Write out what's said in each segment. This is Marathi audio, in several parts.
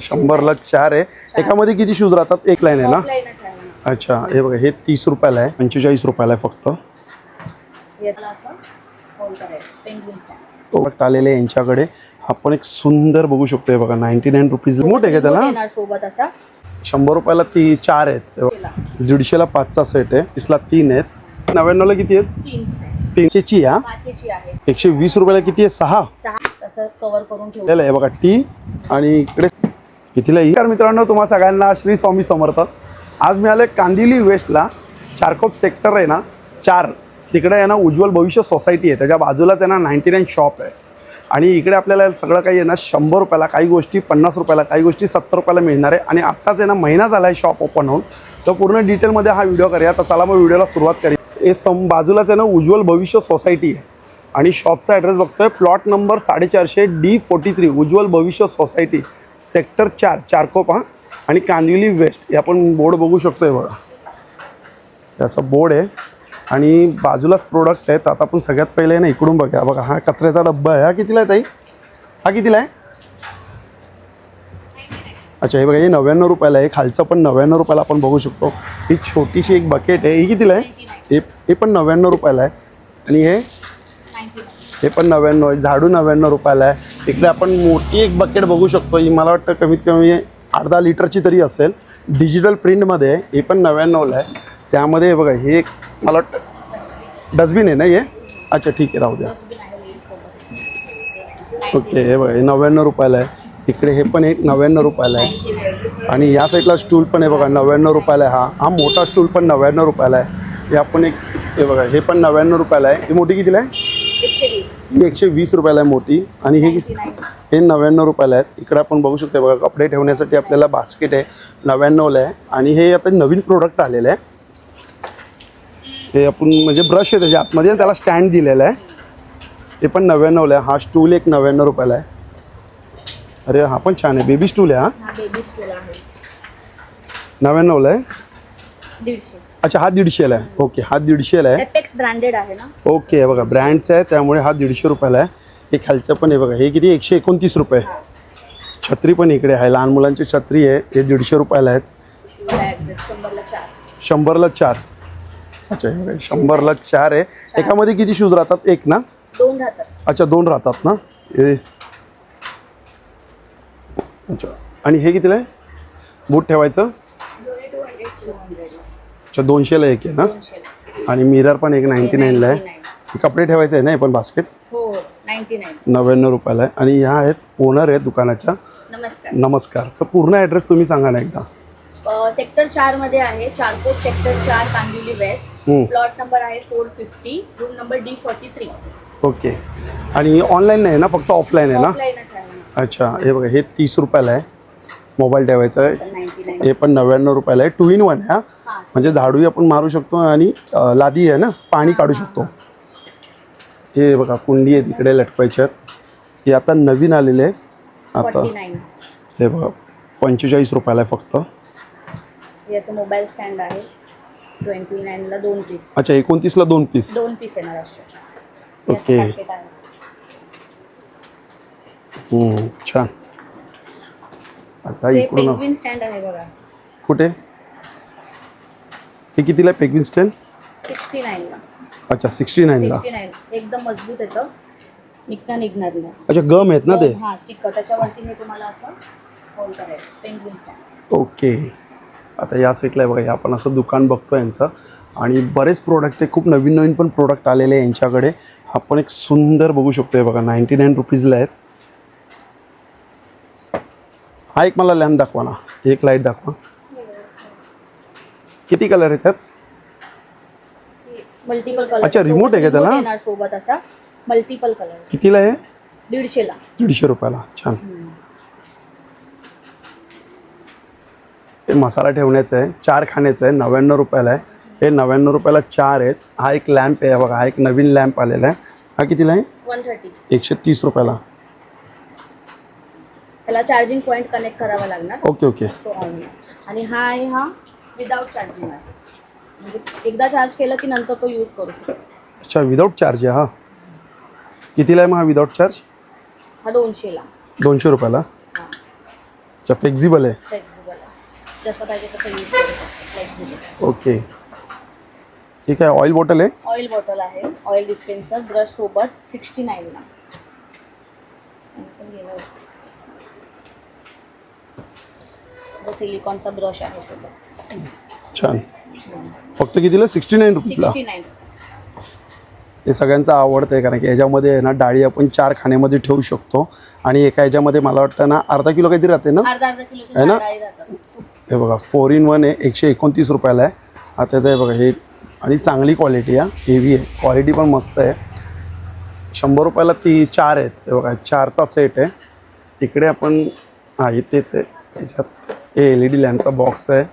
शंभरला चार आहे. एकामध्ये किती शूज राहतात? एक लाईन आहे ना. अच्छा हे बघा हे तीस रुपयाला आहे. पंचेचाळीस रुपयाला आहे फक्त. आलेले यांच्याकडे. आपण एक सुंदर बघू शकतो बघा नाईन्टी नाईन रुपीज मोठे आहे का त्याला? शंभर रुपयाला ती चार आहेत. दीडशेला. पाचचा सेट आहे. तीसला तीन आहेत. नव्याण्णवला किती आहेत. तीनशेची आहे एकशे वीस रुपयाला किती आहे? सहा. कव्हर करून हे बघा टी. आणि इकडे कितीला ही तर मित्रांनो तुम्हा सगळ्यांना श्री स्वामी समर्थ. आज मी आलोय कांदिवली वेस्टला चारकोप सेक्टर आहे ना चार. तिकडे आहे ना उज्ज्वल भविष्य सोसायटी आहे. त्याच्या बाजूलाच आहे ना नाईन्टी नाईन शॉप आहे. आणि इकडे आपल्याला सगळं काही आहे ना शंभर रुपयाला काही गोष्टी पन्नास रुपयाला काही गोष्टी सत्तर रुपयाला मिळणार आहे. आणि आत्ताच आहे ना महिना झाला आहे शॉप ओपन होऊन. तर पूर्ण डिटेलमध्ये हा व्हिडिओ करूया. तर चला मग व्हिडिओला सुरुवात करूया. हे सम बाजूलाच आहे ना उज्ज्वल भविष्य सोसायटी आहे. आणि शॉपचा ॲड्रेस बघतोय प्लॉट नंबर साडेचारशे D forty three Ujjwal Bhavishya society sector चार चारकोप हां. आणि कांदिवली वेस्ट हे आपण बोर्ड बघू शकतोय बघा. हे बोर्ड आहे. आणि बाजूलाच प्रोडक्ट आहेत. आता आपण सगळ्यात पहिले ना इकडून बघा बघा हा कचऱ्याचा डब्बा आहे. हा कितीला आहे ताई? हा कितीला आहे? अच्छा हे बघा हे नव्याण्णव रुपयाला आहे. खालचं पण नव्याण्णव रुपयाला आपण बघू शकतो. ही छोटीशी एक बकेट आहे. ही कितीला आहे? हे हे पण नव्याण्णव रुपयाला आहे. आणि हे? हे पण नव्याण्णव आहे. झाडू नव्याण्णव रुपयाला आहे. इकडे आपण मोठी एक बकेट बघू शकतो. ही मला वाटतं कमीत कमी अर्धा लिटरची तरी असेल. डिजिटल प्रिंटमध्ये आहे. हे पण नव्याण्णवला आहे. त्यामध्ये बघा हे एक मला वाटतं डस्टबिन आहे ना हे? अच्छा ठीक आहे. राहू द्या. ओके हे बघा हे नव्याण्णव रुपयाला आहे. इकडे हे पण एक नव्याण्णव रुपयाला आहे. आणि या साईडला स्टूल पण आहे बघा नव्याण्णव रुपयाला आहे. हा हा मोठा स्टूल पण नव्याण्णव रुपयाला आहे. हे आपण एक हे बघा हे पण नव्याण्णव रुपयाला आहे. ही मोठी कितीला आहे? एकशे वीस. ही एकशे वीस रुपयाला आहे मोठी. आणि हे हे नव्याण्णव रुपयाला आहेत. इकडे आपण बघू शकतो बघा कपडे ठेवण्यासाठी आपल्याला बास्केट आहे नव्याण्णवला आहे. आणि हे आता नवीन प्रोडक्ट आलेलं आहे. हे आपण म्हणजे ब्रश आहे त्याच्या आतमध्ये त्याला स्टँड दिलेला आहे. ते पण नव्याण्णवला आहे. हा स्टूल एक नव्याण्णव रुपयाला आहे. अरे हा पण छान आहे. बेबी स्टूल आहे हा. बेबी स्कूल आहे. नव्याण्णवला आहे. दीडशे. अच्छा हा दीडशेला आहे. ओके हा दीडशेला आहे. एपेक्स ब्रँडेड आहे ना? ओके हे बघा ब्रँडचा आहे त्यामुळे हा दीडशे रुपयाला आहे. हे खालचं पण आहे बघा हे किती? एकशे एकोणतीस रुपये. छत्री पण इकडे आहे लहान मुलांची छत्री आहे हे दीडशे रुपयाला आहेत. बॅग शंभरला चार. शंभरला चार अच्छा हे बघा, शंभरला चार आहे. एकामध्ये किती शूज राहतात? एक ना? दोन राहतात. अच्छा दोन राहतात ना? हे. अच्छा आणि हे कितीला आहे? बूट ठेवायचं? अच्छा दोनशेला एक आहे ना? आणि मिरर पण एक नाईन्टी नाईनला आहे. 99. कपडे ठेवायचे आहे ना हे पण बास्केट हो नाईन्टी नाईन नव्याण्णव रुपयाला आहे. आणि ह्या आहेत ओनर आहेत दुकानाच्या. नमस्कार. नमस्कार. तर पूर्ण ॲड्रेस तुम्ही सांगा ना एकदा. सेक्टर चारमध्ये आहे चारकोट सेक्टर चार कांदिवली वेस्ट हम्म. प्लॉट नंबर आहे four fifty room number D forty three okay. आणि ऑनलाईन नाही ना फक्त ऑफलाईन आहे ना? ऑफलाईनच आहे अच्छा हे बघा हे तीस रुपयाला आहे. मोबाईल ठेवायचा आहे. नाईन्टी नाईन हे पण नव्याण्णव रुपयाला आहे. टू इन वन आहे हा. म्हणजे झाडूही आपण मारू शकतो आणि लादी आहे ना पाणी काढू शकतो. हे. बघा कुंडी आहे तिकडे लटकायच्यात हे आता नवीन आलेले आहे आता हे बघा पंचेचाळीस रुपयाला आहे फक्त. याचं मोबाईल स्टँड आहे. ट्वेंटी नाईनला दोन पीस. अच्छा एकोणतीसला दोन पीस. दोन पीस येणार ओके. छान. आता इकडून स्टँड आहे बघा. कुठे? हे कितीला आहे? पेगविन स्टँड सिक्स्टी नाईनला अच्छा सिक्स्टी नाईनला सिक्स्टी नाईन. एकदम मजबूत येतं निघता निघणार नाही. अच्छा गम आहेत ना ते? हा स्टिकर त्याच्यावरती हे तुम्हाला असं होल्ड करायचं पेंग्विन स्टँड ओके. आता या साईडला आहे बघा हे आपण असं दुकान बघतो यांचं. आणि बरेच प्रोडक्ट आहे खूप नवीन नवीन पण प्रोडक्ट आलेले आहे यांच्याकडे. आपण एक सुंदर बघू शकतो हे बघा नाईन्टी नाईन रुपीजला आहेत. हा एक मला लॅम्प दाखवा ना. एक लाइट दाखवा. किती कलर आहेत त्यात मल्टिपल कलर अच्छा, remote आहे का त्याला? येणार सोबत असा. मल्टिपल कलर कितीला आहे? दीडशेला दीडशे रुपयाला. छान. हे मसाला ठेवण्याचं आहे. चार खाण्याचं आहे. नव्याण्णव रुपयाला आहे. हे नव्याण्णव रुपयाला चार आहेत. हा एक लॅम्प आहे. बघा हा एक नवीन लॅम्प आलेला आहे. हा कितीला आहे? वन थर्टी एकशे तीस रुपयाला. त्याला चार्जिंग पॉईंट कनेक्ट करावा लागणार. Okay okay. तो ऑन आणि हा आहे हा विदाऊट चार्जिंग आहे. म्हणजे एकदा चार्ज केलं की नंतर तो यूज करू शकतो. अच्छा विदाऊट चार्ज आहे हा. कितीला आहे मग हा विदाऊट चार्ज हा दोनशेला. दोनशे रुपयाला? हा. अच्छा फ्लेक्झिबल आहे. फ्लेक्झिबल आहे. जसं पाहिजे तसं यूज करू शकतो. फ्लेक्झिबल ओके ठीक आहे ऑइल बॉटल आहे? ऑइल बॉटल आहे. ऑइल डिस्पेन्सर ब्रश सोबत सिक्स्टी नाईनला सिलिकॉनचा ब्रश आहे सोबत. छान. फक्त कितीला? सिक्स्टी नाईन रुपीजला? सिक्स्टी नाईन हे सगळ्यांचं आवडतं आहे कारण की याच्यामध्ये आहे ना डाळी आपण चार खाण्यामध्ये ठेवू शकतो. आणि एका याच्यामध्ये मला वाटतं ना अर्धा किलो काहीतरी राहते ना? अर्धा अर्धा आहे ना? हे बघा फोर इन वन आहे एकशे एकोणतीस रुपयाला आहे. आता ते बघा हे आणि चांगली क्वालिटी आहे हेवी आहे. क्वालिटी पण मस्त आहे. शंभर रुपयाला ती चार आहेत. हे बघा चारचा सेट आहे. तिकडे आपण हां हे तेच आहे. त्याच्यात हे एल ई डी लॅम्पचा बॉक्स आहे.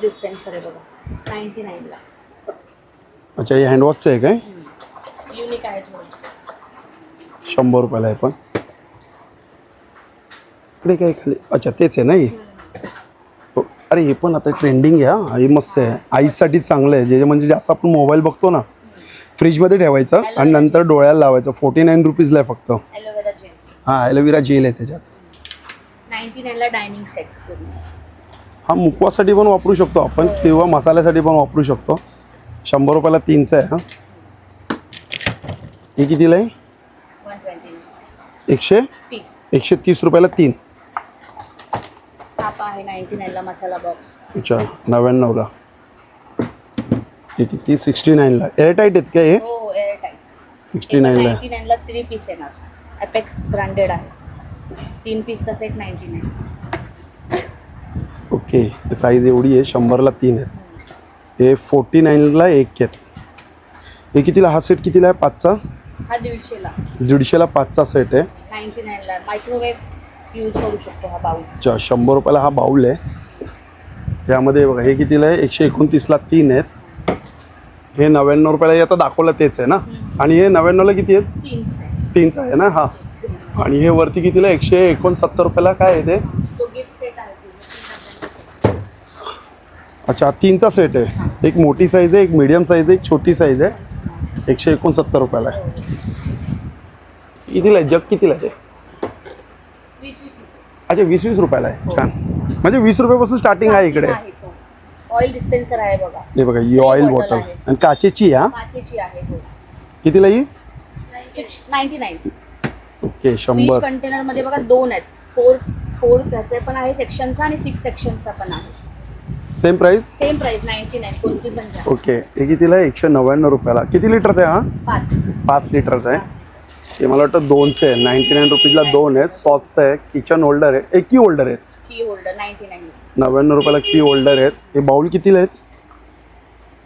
डिस्पेन्सर आहे बघा. नाईन्टी नाईनला अच्छा हे हँडवॉशचं आहे काय? युनिक आहे थोडं. शंभर रुपयाला आहे पण. इकडे काय खाली? अच्छा तेच आहे ना हे. अरे हे पण आता ट्रेंडिंग आहे हा. हे मस्त आहे. आईसाठी चांगलं आहे. जे म्हणजे जास्त आपण मोबाईल बघतो ना फ्रीजमध्ये ठेवायचं आणि नंतर डोळ्याला लावायचं. फोर्टी नाईन रुपीजला आहे फक्त. हां ॲलोवेरा जेल आहे त्याच्यात. नाईन्टी नाईनला डायनिंग सेट हा मुकवासाठी पण वापरू शकतो आपण किंवा मसाल्यासाठी पण वापरू शकतो. शंभर रुपयाला तीनचं आहे हां. हे कितीला आहे? एकशे? एकशे तीस रुपयाला तीन. आहे अच्छा नव्याण्णवला. किती? सिक्स्टी नाईनला एअरटाईट आहेत का हे? सिक्स्टी नाईनला थ्री पीस येणार. अपेक्स ब्रँडेड आहे. तीन पीसचा set ninety nine okay size एवढी आहे शंभरला तीन आहेत हे फोर्टी नाईनला एक आहेत हे कितीला? हा सेट कितीला आहे? पाचचा? हा दीडशेला. दीडशेला पाचचा सेट आहे. नाईन्टी नाईनला मायक्रोवेव्ह यूज करू शकतो हा बाऊल अच्छा शंभर रुपयाला हा बाऊल आहे. यामध्ये बघा हे कितीला आहे? एकशे एकोणतीसला तीन आहेत. हे नव्याण्णव रुपयाला हे आता दाखवलं तेच आहे ना? आणि हे नव्याण्णवला किती आहेत? तीन तीनचं आहे ना? हा. आणि हे वरती कितीला एकशे एकोणसत्तर रुपयाला काय आहे ते तो गिफ्ट सेट आहे तो. अच्छा तीनचा सेट आहे. एक मोठी साईज आहे एक मीडियम साईज आहे एक छोटी साईज आहे. एकशे एकोणसत्तर रुपयाला आहे. कितीला आहे? जग कितीला आहे. अच्छा वीस वीस रुपयाला आहे. छान. म्हणजे वीस रुपयापासून स्टार्टिंग आहे इकडे. हो. ऑइल डिस्पेन्सर आहे बघा. हे बघा ही ऑइल बॉटल. आणि काचेची हा? काचेची आहे हो. कितीला ही? सिक्स नाईन्टी नाईन ओके शंभर. कंटेनरमध्ये बघा दोन आहेत. फोर फोर कसे पण आहे सेक्शनचा आणि सिक्स सेक्शनचा पण आहे. Same price same price ninety nine कोणती पण घ्या. ओके हे कितीला आहे? एकशे नव्याण्णव रुपयाला. किती लिटरचा आहे हा? पाच. पाच लिटरचा आहे. हे मला वाटतं दोनचे आहे. नाईन्टी नाईन रुपीजला दोन आहेत. सॉसचं आहे. किचन होल्डर आहे. एक की होल्डर आहेत. की होल्डर नाईन्टी नाईन नव्याण्णव रुपयाला की होल्डर आहेत. हे बाउल कितीला आहेत?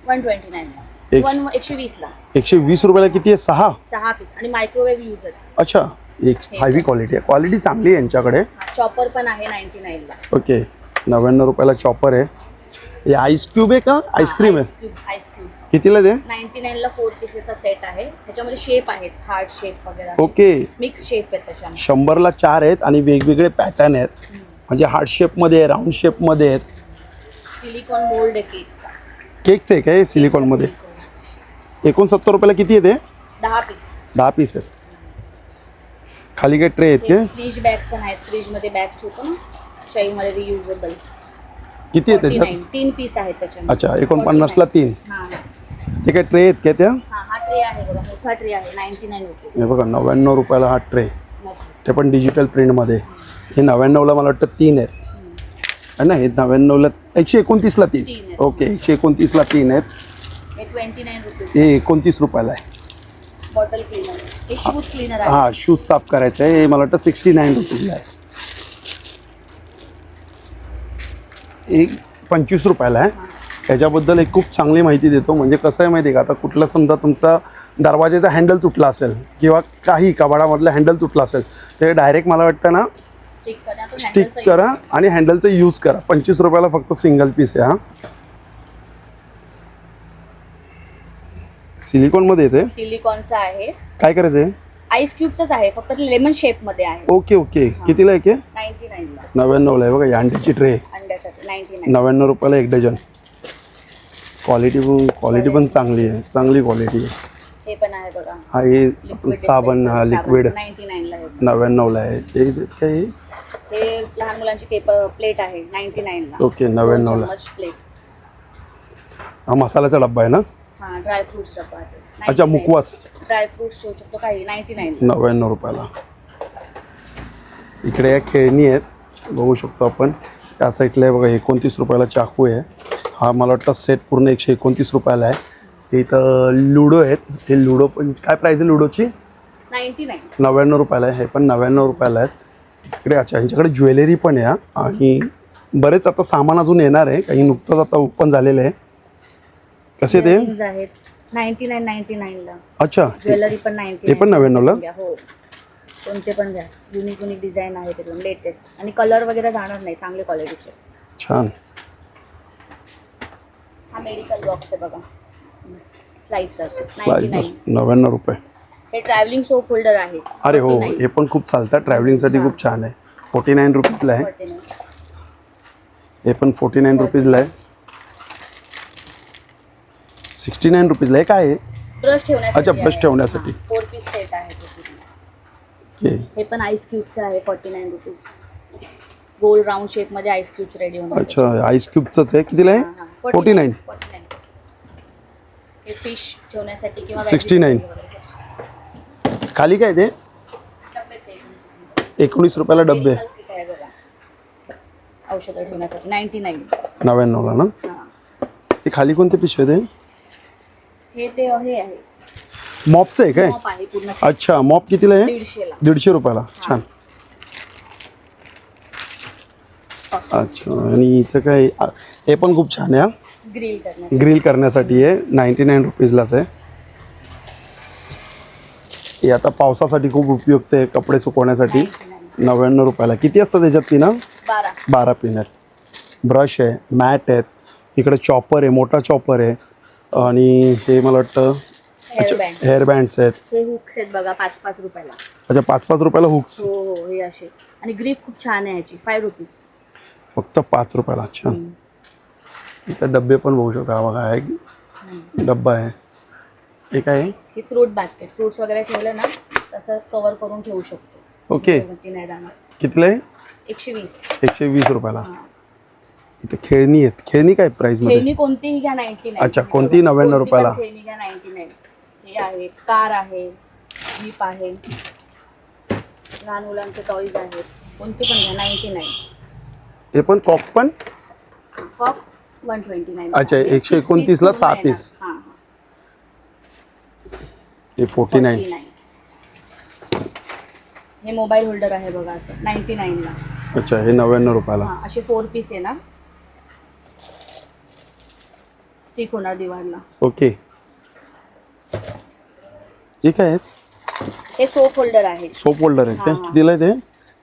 वन ट्वेंटी नाईन एक- वन एकशे वीसला. एकशे वीस रुपयाला किती आहे? सहा? सहा पीस आणि मायक्रोवेव्ह यूज आहे. अच्छा. एक हायवी क्वालिटी आहे. क्वालिटी चांगली आहे यांच्याकडे. चॉपर पण आहे नाईन्टी नाईनला ओके नव्याण्णव रुपयाला चॉपर आहे. हे आईस क्यूब आहे का? आईस्क्रीम आहे. आईस क्यूब कितीला ते नाईन्टी नाईनला फोर पीसेसचा सेट आहे. त्याच्यामध्ये शेप आहेत हार्ट शेप वगैरे ओके मिक्स शेप आहेत त्याच्यामध्ये. शंभरला चार आहेत आणि वेगवेगळे पॅटर्न आहेत. म्हणजे हार्ट शेपमध्ये आहे राऊंड शेपमध्ये आहेत. सिलिकॉन मोल्ड आहे केकचा केकचे आहे काय सिलिकॉनमध्ये एकोणसत्तर रुपयाला किती आहे ते? दहा पीस दहा पीस आहेत. खाली काय ट्रे आहेत के फ्रीज बॅग्स पण आहेत. फ्रीजमध्ये बॅग्स होतो ना? चाईमध्ये रियुजेबल किती आहे त्याच्यात? तीन पीस आहेत त्याच्यामध्ये. अच्छा एकोणपन्नासला तीन. हां ते काय ट्रे आहेत का त्या? हां हा ट्रे आहे बघा मोठा ट्रे आहे नाईन्टी नाईन रुपीज. हे बघा नव्याण्णव रुपयाला हा ट्रे. ते पण डिजिटल प्रिंटमध्ये. हे नव्याण्णवला मला वाटतं तीन आहेत. आहे ना हे नव्याण्णवला एकशे एकोणतीसला तीन. तीन आहेत. ओके एकशे एकोणतीसला तीन आहेत. हे ट्वेंटी नाईन रुपीज. हे एकोणतीस रुपयाला आहे. Bottle cleaner. हे शूज क्लीनर आहे हां शूज साफ करायचं आहे. हे मला वाटतं सिक्स्टी नाईन रुपीजला आहे. एक पंचवीस रुपयाला आहे. त्याच्याबद्दल एक खूप चांगली माहिती देतो. म्हणजे कसं आहे माहिती आहे का? आता कुठला समजा तुमचा दरवाजेचा हँडल तुटला असेल किंवा काही कबाडामधलं हँडल तुटला असेल ते डायरेक्ट मला वाटतं ना स्टिक करा. आणि हँडलचं यूज करा. पंचवीस रुपयाला फक्त सिंगल पीस आहे हा. सिलिकॉनमध्ये येते सिलिकॉनचा आहे. काय करायचं आहे आईस क्यूबचाच आहे. फक्त लेमन शेपमध्ये आहे. ओके ओके कितीला आहे की? नाईन्टी नाईनला नव्याण्णवला आहे बघा अंड्याची ट्रे नाईन नव्याण्णव रुपयाला एक डझन. क्वालिटी पण क्वालिटी पण चांगली आहे. चांगली क्वालिटी आहे. हे पण आहे बघा. हा हे साबण हा लिक्विड नव्याण्णवला आहे. ते आहे? हे? लहान मुलांची पेप प्लेट आहे. नाईन्टी नाईनला. ओके, 99 ला. प्लेट हा मसाल्याचा डब्बा आहे ना? हा ड्रायफ्रुट्स डब्बा आहे. अच्छा मुकवास. ड्रायफ्रुट्स ठेवू शकतो काही. नाईन्टी नाईन नव्याण्णव रुपयाला. इकडे या खेळणी आहेत. बघू शकतो आपण. त्या साईडला आहे बघा एकोणतीस रुपयाला चाकू आहे. हा मला वाटतं सेट पूर्ण एकशे एकोणतीस रुपयाला आहे. इथं लुडो आहेत. हे लुडो पण काय प्राईज आहे लुडोची? नव्याण्णव रुपयाला आहे. हे पण नव्याण्णव रुपयाला आहेत. इकडे अच्छा यांच्याकडे ज्वेलरी पण आहे. आणि बरेच आता सामान अजून येणार आहे. काही नुकतंच आता ओपन झालेलं आहे. कसे ते नाईन्टी नाईन नाईन्टी नाईनला. अच्छा ज्वेलरी पण ते पण 99 ला? हो. कोणते पण घ्या. युनिक युनिक डिझाईन आहे त्याच्यात लेटेस्ट आणि कलर वगैरे जाणार नाही चांगले क्वालिटीचे छान. हा मेडिकल बॉक्स आहे बघा. स्लाइसर स्लायझर नव्याण्णव रुपये. हे ट्रॅव्हलिंग सोप होल्डर आहे. अरे हो हे पण खूप चालतं. ट्रॅव्हलिंगसाठी खूप छान आहे. फोर्टी नाईन रुपीजला आहे. हे पण फोर्टी नाईन रुपीजला आहे. सिक्स्टी नाईन रुपीजला आहे. काय आहे? ब्रश ठेवण्यासाठी अच्छा, आहे. ठेवण्यासाठी. फोर पीस सेट आहे. हे पण आईस क्यूबचं आहे फॉर्टी नाईन रुपीज गोल राऊंड शेपमध्ये आईस क्यूब्स रेडी होणार. अच्छा आईस क्यूबचंच आहे? कितीला आहे? फोर्टी नाईन हे फिश ठेवण्यासाठी किंवा 69. vegetables वगैरे. खाली काय ते. एकोणीस रुपयाला. डबे Medical kit आहे बघा. औषधं ठेवण्यासाठी. नाईन्टी नाईन नव्याण्णवला ना? ते खाली कोणते पिशवे ते हे ते हे आहे. मॉपचं आहे काय? मॉप आहे पूर्ण. अच्छा मॉप कितीला आहे? दीडशेला. दीडशे रुपयाला. छान. अच्छा आणि इथं काय आ, हे पण खूप छान आहे हा. ग्रिल करण्यासाठी. ग्रिल करण्यासाठी आहे. नाईन्टी नाईन रुपीजलाच आहे. हे आता पावसासाठी खूप उपयुक्त आहे कपडे सुकवण्यासाठी. नव्याण्णव रुपयाला. किती असतं त्याच्यात पिनं? बारा. बारा पिन आहेत. ब्रश आहे मॅट आहेत. इकडे चॉपर आहे मोठा चॉपर आहे. आणि हे मला वाटतं हेअर बँड हेअर बँड्स आहेत. हे हुक्स आहेत बघा पाच पाच रुपयाला. अच्छा पाच पाच रुपयाला हुक्स हो हो हे असे. आणि ग्रीप खूप छान आहे याची फाय रुपीज फक्त पाच रुपयाला छान इथं डबे पण बघू शकता बघा हा एक डब्बा आहे. हे काय आहे? ही फ्रूट बास्केट फ्रुट्स वगैरे ठेवले ना तसं कव्हर करून ठेवू शकतो. ओके. ती नाही जाणार. कितीला आहे? एकशे वीस. एकशे वीस रुपयाला. इथे खेळणी आहेत. खेळणी काय प्राइसमध्ये? खेळणी कोणतीही घ्या नाईन्टी नाईन अच्छा, कोणतीही 99 रुपयाला. खेळणी घ्या नाईन्टी नाईन हे आहे कार आहे जीप आहे. लहान मुलांचे टॉईज आहेत. कोणती पण घ्या नाईन्टी नाईन हे पण कॉक पण? कॉक वन ट्वेंटी नाईन अच्छा, 129 ला सहा piece. हे फोर्टी नाईन हे मोबाईल होल्डर आहे बघा असं नाईन्टी नाईनला अच्छा हे नव्याण्णव रुपयाला. हा असे फोर पीस आहे ना? स्टिक होणार दिवाळला. ओके हे काय आहेत? हे सोप होल्डर आहे सोप होल्डर आहेत काय? हा, हा. कितीला आहे ते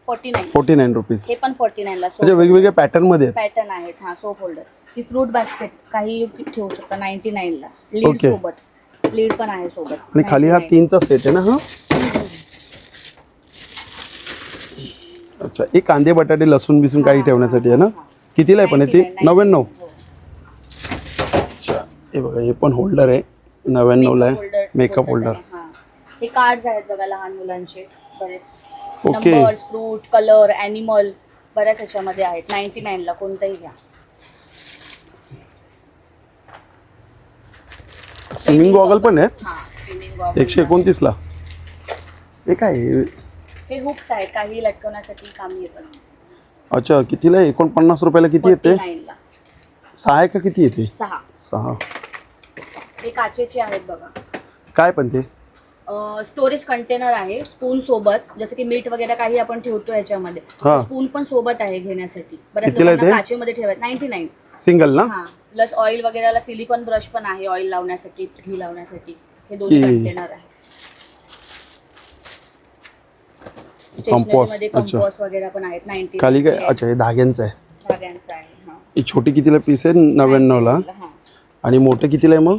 forty nine forty nine rupees हे पण फोर्टी नाईनला म्हणजे सोप वेगवेगळ्या पॅटर्नमध्ये आहेत. पॅटर्न आहेत हा सोप होल्डर ही फ्रूट बास्केट काही ठेवू शकता नाईन्टी नाईनला लीड Okay. सोबत. लीड पण आहे सोबत. आणि खाली हा 99. तीनचा सेट आहे ना हा? अच्छा एक कांदे बटाटे लसूण बिसून काही हा, ठेवण्यासाठी आहे हा, ना? हा. कितीला आहे पण आहे ते 99, नव्याण्णव. हो. अच्छा हे बघा हे पण होल्डर आहे. नव्याण्णवला Makeup holder. आहे मेकअप होल्डर हा. कार्ड्स आहेत बघा लहान मुलांचे बरेच. Okay. Numbers fruit colour animal बऱ्याच ह्याच्यामध्ये आहेत. नाईन्टी नाईनला कोणताही घ्या. स्विमिंग गॉगल पण आहेत? हा स्विमिंग गॉगल एकशे एकोणतीसला. हे काय आहे? हे हुक्स आहेत काही लटकवण्यासाठी कामी येतात. अच्छा कितीला आहे? एकोणपन्नास रुपयाला किती येते? 49 ला. सहा आहे का किती येते? सहा. सहा. हे काचेचे आहेत बघा. काय पण ते? स्टोरेज कंटेनर आहे स्पून सोबत. जसं की मीठ वगैरे काही आपण ठेवतो ह्याच्यामध्ये हा. स्पून पण सोबत आहे घेण्यासाठी. बऱ्याच कितीला लोकांना ते? काचेमध्ये ठेवत नाईन्टी नाईन सिंगल ना? हा. प्लस ऑइल वगैरेला सिलिकॉन ब्रश पण आहे ऑइल लावण्यासाठी घी लावण्यासाठी. हे दोन्ही की- कंटेनर आहे स्टेशनरी Compass, मध्ये अच्छा. कंपॉस वगैरे पण आहेत. नाईन्टी खाली काय? अच्छा हे धाग्यांचं आहे. धाग्यांचं आहे हा. ही छोटी कितीला पीस आहे? नव्याण्णवला? 99 ला, हा. आणि मोठे कितीला आहे मग?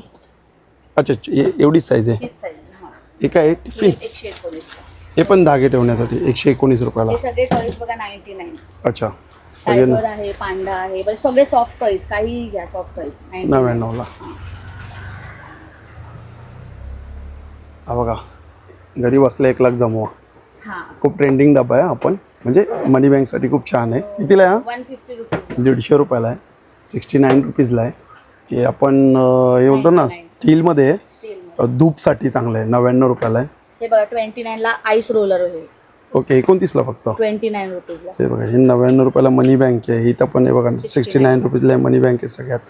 अच्छा अच्छा, एवढीच साईज आहे. हीच size, हा. काय आहे टिफिन एकशे एकोणीस हे पण धागे ठेवण्यासाठी एकशे एकोणीस रुपयाला. हे सगळे टॉईस बघा नाईन्टी नाईन अच्छा. सगळे टायगर आहे पांडा आहे बस सगळे सॉफ्ट टॉईस काही घ्या सॉफ्ट टॉईस नव्याण्णवला हा. बघा घरी बसल्या एक लाख जमवा. हा. खूप ट्रेंडिंग डबा आहे आपण म्हणजे मनी बँकसाठी खूप छान आहे. कितीला आहे हा? वन फिफ्टी रुपीज दीडशे रुपयाला आहे. सिक्स्टी नाईन रुपीजला आहे. हे आपण अं, हे बोलतो ना 99. स्टीलमध्ये आहे. स्टील धूपसाठी चांगलं आहे. नव्याण्णव रुपयाला आहे. हे बघा ट्वेंटी नाईनला आईस रोलर आहे ओके एकोणतीसला फक्त? ट्वेंटी नाईन हे बघा हे नव्याण्णव रुपयाला मनी बँक आहे. इथं पण हे बघा सिक्स्टी नाईन रुपीजला आहे मनी बँक आहे सगळ्यात.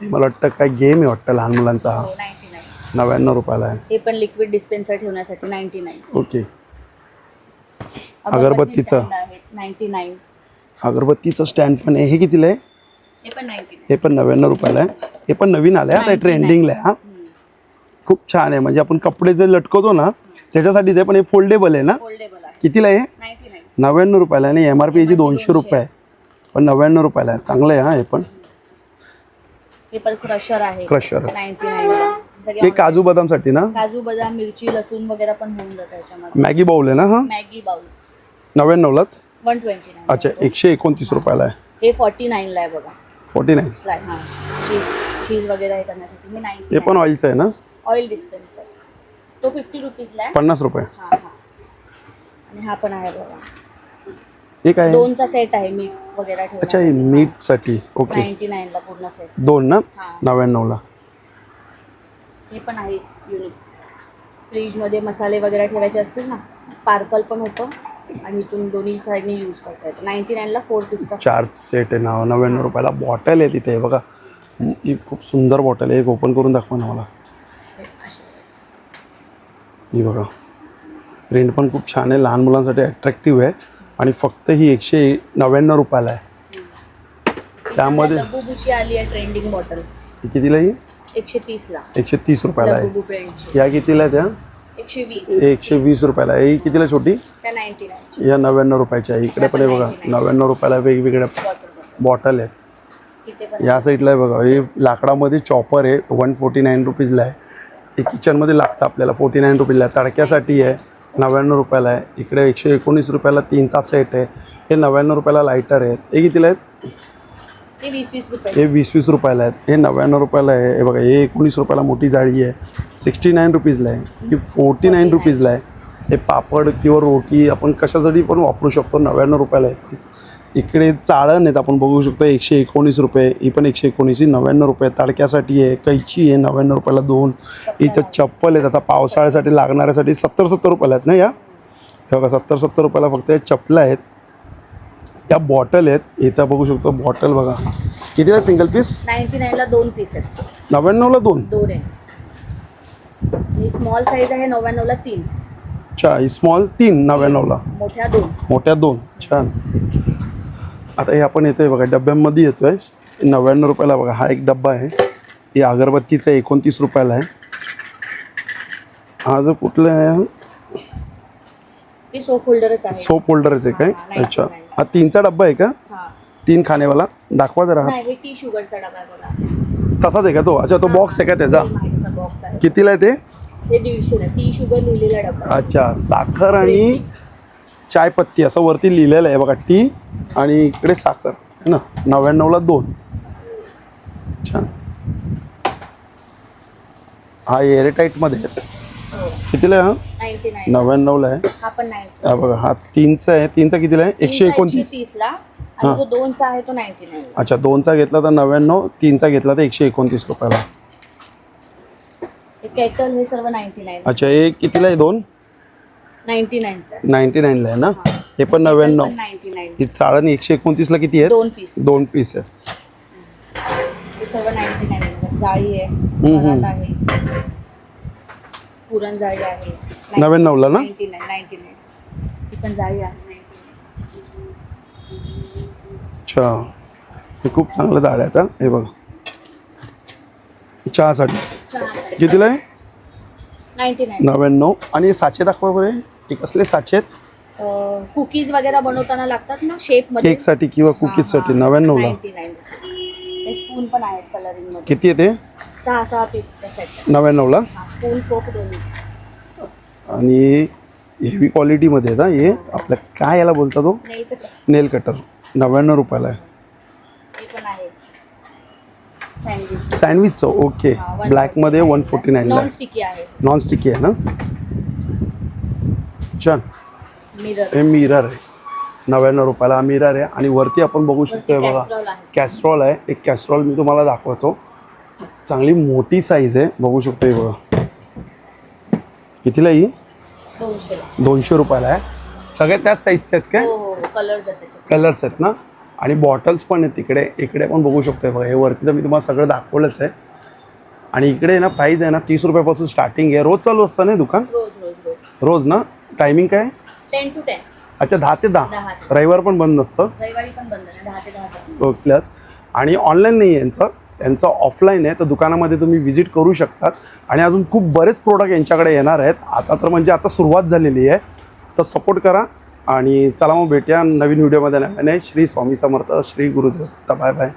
हे मला वाटतं काय गेम आहे वाटतं लहान मुलांचा हा. हो नाईन्टी नाईन नव्याण्णव रुपयाला आहे. हे पण लिक्विड डिस्पेन्सर ठेवण्यासाठी नाईन्टी नाईन ओके अगरबत्तीचं. नाईन्टी नाईन अगरबत्तीचं स्टँड पण आहे. हे कितीला आहे? हे पण नाईन्टी नाईन हे पण नव्याण्णव रुपयाला आहे. हे पण नवीन आलं आहे आता 99. ट्रेंडिंगला आहे हा. खूप छान आहे. म्हणजे आपण कपडे जे लटकवतो ना त्याच्यासाठीच आहे पण हे फोल्डेबल आहे ना? कितीला आहे नाईन नव्याण्णव रुपयाला आणि एम आर पी याची दोनशे रुपये आहे. पण नव्याण्णव रुपयाला आहे. चांगलं आहे हा हे पण. हे पण क्रशर आहे. Crusher nine. हे काजू बदामसाठी ना? काजू बदाम मिरची लसूण वगैरे पण होऊन जातं याच्यामध्ये. मॅगी बाऊल आहे ना हा? मॅगी बाउल नव्याण्णवलाच? वन ट्वेंटी नाईन अच्छा एकशे एकोणतीस रुपयाला आहे. हे फॉर्टी नाईनला आहे बघा. फोर्टी नाईन हां. चीज वगैरे हे करण्यासाठी. हे हे नाईन. पण ऑइलचं आहे ना? Oil dispenser. तो फिफ्टी रुपीजला आहे. पन्नास रुपये. हां हां. आणि हा पण आहे बघा. हे काय आहे? दोनचा सेट आहे मीठ वगैरे अच्छा हे मीठसाठी ओके नाईन्टी नाईनला पूर्ण सेट दोन ना? हां. नव्याण्णवला. हे पण आहे युनिक फ्रीजमध्ये मसाले वगैरे ठेवायचे असतील ना स्पार्कल पण होतं. आणि इथून दोन्ही साईडने यूज करता येतं. नाईन्टी नाईनला फोर पीसचा चार सेट आहे ना नव्याण्णव रुपयाला बॉटल आहे तिथे बघा. ही खूप सुंदर बॉटल आहे. एक ओपन करून दाखवा ना मला. ही बघा. प्रिंट पण खूप छान आहे. लहान मुलांसाठी अट्रॅक्टिव्ह आहे. आणि फक्त ही एकशे नव्याण्णव रुपयाला आहे. त्यामध्ये- आली आहे ट्रेंडिंग कितीला ही? एकशे तीसला एकशे तीस रुपयाला आहे. या कितीला आहे त्या? एकशे वीस रुपयाला आहे. ही कितीला छोटी? या नव्याण्णव रुपयाच्या. आहे इकडे पण आहे बघा. नव्याण्णव रुपयाला वेगवेगळ्या बॉटल आहेत. या साईडला आहे बघा. हे लाकडामध्ये चॉपर आहे. वन फोर्टी नाईन रुपीजला आहे. हे किचनमध्ये लागतं आपल्याला. फोर्टी नाईन रुपीजला आहे. तडक्यासाठी आहे. नव्याण्णव रुपयाला आहे. इकडे एकशे एकोणीस रुपयाला तीनचा सेट आहे. हे नव्याण्णव रुपयाला लायटर आहेत. हे कितीला आहेत? हे वीस वीस रुपयाला. आहेत. हे नव्याण्णव रुपयाला आहे. हे बघा हे एकोणीस रुपयाला मोठी जाळी आहे. सिक्स्टी नाईन रुपीजला आहे. ही फोर्टी नाईन रुपीजला आहे. हे पापड किंवा रोटी आपण कशासाठी पण वापरू शकतो. नव्याण्णव रुपयाला आहे. इकडे चाळण आहेत आपण बघू शकतो एकशे एकोणीस रुपये ही पण एकशे एकोणीस नव्याण्णव रुपये तडक्यासाठी आहे कैची आहे नव्याण्णव रुपयाला दोन. इथं चप्पल आहेत आता पावसाळ्यासाठी लागणाऱ्यासाठी सत्तर सत्तर रुपयाला आहेत ना या? हे बघा सत्तर सत्तर रुपयाला फक्त हे चपला आहेत. त्या बॉटल आहेत इथं बघू शकतो बॉटल बघा. किती आहे सिंगल पीस नाईन्टी नाईनला दोन पीस आहेत. नव्याण्णवला दोन? दोन आहे. ही स्मॉल साईज आहे नव्याण्णवला तीन. अच्छा ही स्मॉल तीन नव्याण्णवला. मोठ्या दोन. मोठ्या दोन छान. आता हे आपण येतोय बघा डब्यांमध्ये येतोय. नव्याण्णव रुपयाला बघा हा एक डब्बा आहे. ही अगरबत्तीचा एकोणतीस रुपयाला आहे. हा जो कुठला आहे? सोप होल्डरच आहे. सोप होल्डरच आहे काय? अच्छा. हा तीनचा डब्बा आहे का? हा. तीन खानेवाला. दाखवा जरा हा. हे आहे. तसाच आहे का तो? अच्छा तो बॉक्स आहे का त्याचा? आहे, आहे. कितीला आहे ते? हे आहे. अच्छा साखर आणि चायपत्ती असं वरती लिहिलेलं आहे बघा टी आणि इकडे साखर है ना? नव्याण्णवला दोन. छान. हा एअरटाईटमध्ये कितीला आहे हा? नव्याण्णवला आहे. हा हा बघा हा तीनचा आहे. तीनचा कितीला आहे? एकशे एकोणतीस. हा. दोनचा आहे तो अच्छा दोनचा घेतला तर नव्याण्णव तीनचा घेतला तर एकशे एकोणतीस रुपयाला. अच्छा हे कितीला आहे? दोन? नाईन्टी नाईनचा नाईन्टी नाईनला आहे ना? हा. पण नव्याण्णव. Ninety nine. ही चाळण एकशे एकोणतीसला किती आहे दोन पीस. दोन पीस आहे हे सर्व नाईन्टी नाईन जाळी आहे हम्म. परात आहे पुरण जाळी आहे. नव्याण्णवला ना? Ninety nine ninety nine. ही पण जाळी आहे. 99. अच्छा. हे खूप चांगलं झाड आहे आता हे बघा. चहासाठी. चहा. कितीला आहे? 99 नव्याण्णव. आणि हे साचे दाखवा बरे हे कसले साचे? कुकीज वगैरे बनवताना लागतात ना शेपमध्ये? केकसाठी किंवा कुकीजसाठी नव्याण्णवला? नाईन्टी नाईन हे स्पून पण आहेत कलरिंगमध्ये. किती आहे ते? सहा सहा पीसचा सेट नव्याण्णवला? हा स्पून फोक दोन्ही. आणि हेवी क्वालिटीमध्ये आहेत हा हे? आपल्या काय याला बोलता तो? नाही तर नेल कटर नव्याण्णव रुपयाला आहे. हे पण आहे. सँडविच सँडविचचं ओके ब्लॅकमध्ये वन फोर्टी नाईनला नॉन आहे. स्टिकी आहे. नॉन स्टिकी आहे ना? छान हे मिरर आहे. नव्याण्णव रुपयाला मिरर आहे आणि वरती आपण बघू शकतोय वरती बघा. कॅस्ट्रॉल आहे. एक कॅस्ट्रॉल मी तुम्हाला दाखवतो. चांगली मोठी साईज आहे. बघू शकतो हे बघा. कितीला ही? दोनशे रुपयाला आहे. सगळे त्याच साईजचे आहेत काय? हो हो. कलर्स आहेत कलर्स ना? आणि बॉटल्स पण आहेत तिकडे. इकडे पण बघू शकतो बघा. हे वरती तर मी तुम्हाला सगळं दाखवलंच आहे. आणि इकडे ना प्राईस आहे ना तीस रुपयापासून स्टार्टिंग आहे. रोज चालू असतं ना हे दुकान? रोज ना? टायमिंग काय? Ten to ten. अच्छा दहा ते दहा. दहा ते रविवार पण बंद नसतं? रविवारी पण बंद नाही दहा ते आणि ऑनलाईन नाही आहे यांचं. यांचं ऑफलाईन आहे तर दुकानामध्ये तुम्ही व्हिजिट करू शकतात. आणि अजून खूप बरेच प्रोडक्ट यांच्याकडे येणार आहेत. आता तर म्हणजे आता सुरुवात झालेली आहे. तर सपोर्ट करा. आणि चला मग भेटूया नवीन व्हिडिओमध्ये नव्याने श्री स्वामी समर्थ श्री गुरुदेव. Bye bye